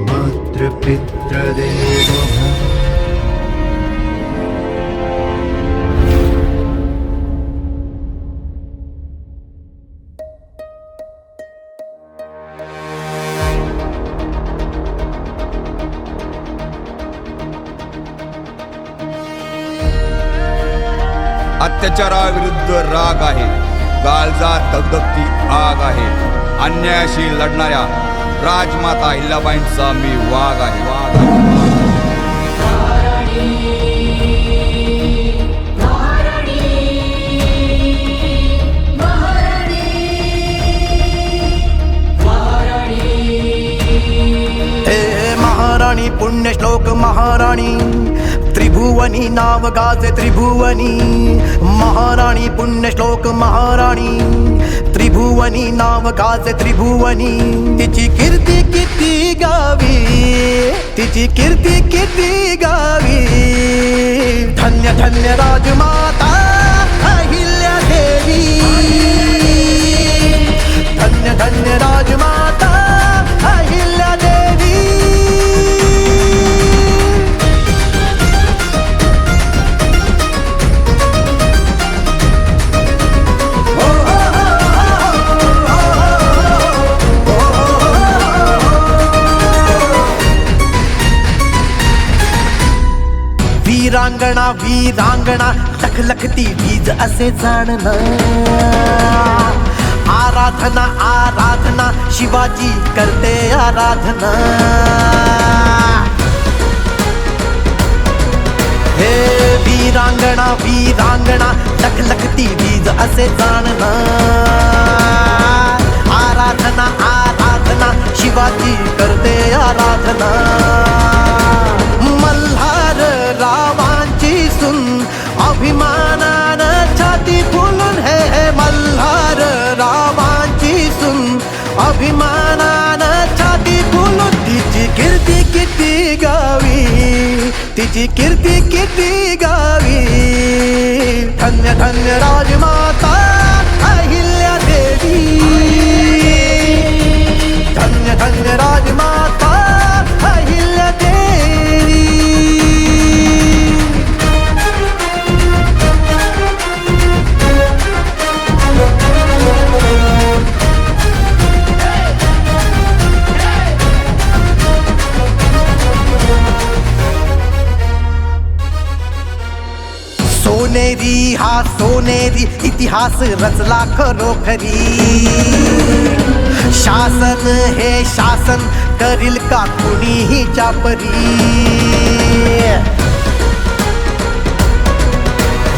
मातृपितृदेवो। अत्याचाराविरुद्ध राग आहे. गालजा दगदगती आग आहे. अन्यायाशी लढणाऱ्या राजमाता अहिल्याबाईंचा मी वाघ आहे वाघ आहे. महाराणी महाराणी पुण्यश्लोक महाराणी त्रिभुवनी नाव गाजे त्रिभुवनी महाराणी पुण्यश्लोक महाराणी त्रिभुवनी नाव गाजे त्रिभुवनी। तिची कीर्ती किती गावी? तिची कीर्ती किती गावी? वीरांगणा वीरांगणा लखलखती वीज असे जाणणं. आराधना आराधना शिवाजी करते आराधना. हे वीरांगणा वीरांगणा लखलखती वीज असे जाणणं. आराधना आराधना शिवाजी करते आराधना. तिची कीर्ती किती गावी? धन्य धन्य राजमाता सोनेरी हा सोनेरी इतिहास रचला खरोखरी शासन हे शासन, करील का कुणीही चापरी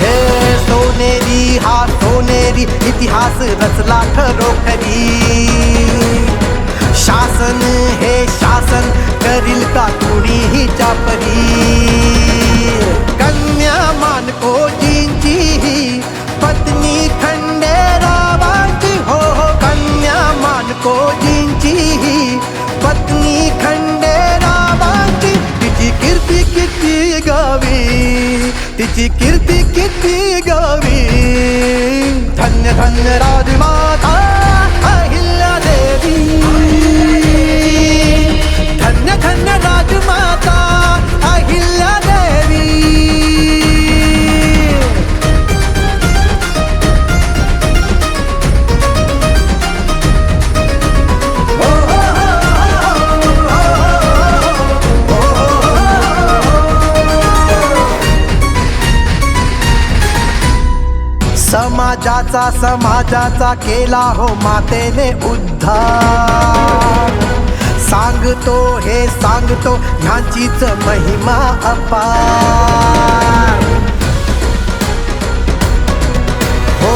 हे सोनेरी हा सोनेरी इतिहास रचला खरोखरी शासन हे शासन, करील का कुणीही चापरी कन्या मानको जिंची कीर्ती कीर्ती कीर्ती गावी? धन्य धन्य राजमाता समाजाचा समाजाचा केला हो मातेने उद्धार. सांगतो हे सांगतो ह्यांचीच महिमा अपार. हो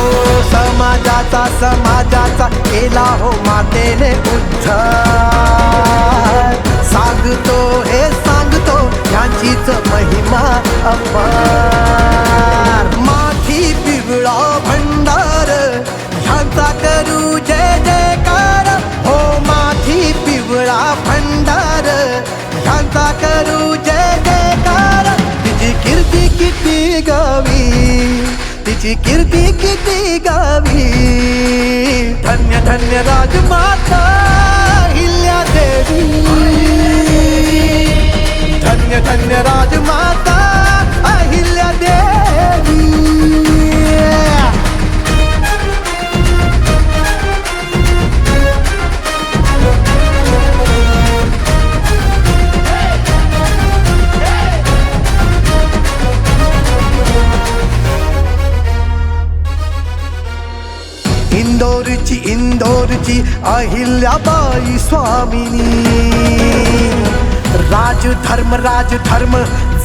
समाजाचा समाजाचा केला हो मातेने उद्धार. सांगतो हे सांगतो ह्यांचीच महिमा अपार. तुझी कीर्ती किती गावी? धन्य धन्य राजमाता हिल्या देवी धन्य धन्य राजमाता अहिल्याबाई स्वामिनी. राज धर्म राज धर्म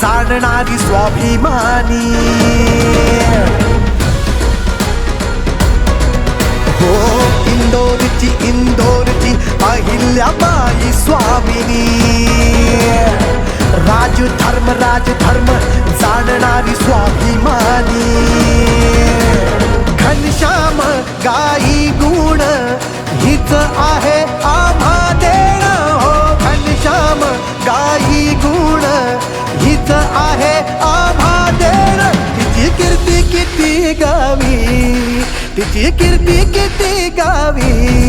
जाणणारी स्वाभिमानी. हो इंदोरची इंदोरची अहिल्याबाई स्वामिनी. राज धर्म राज धर्म जाणणारी स्वाभिमानी. घनश्याम गाई हो, हीच आहे आम्हा देण हो घनश्याम गाई गुण. हिच आहे आम्हा देण. तिची कीर्ती किती गावी तिची कीर्ती किती गावी.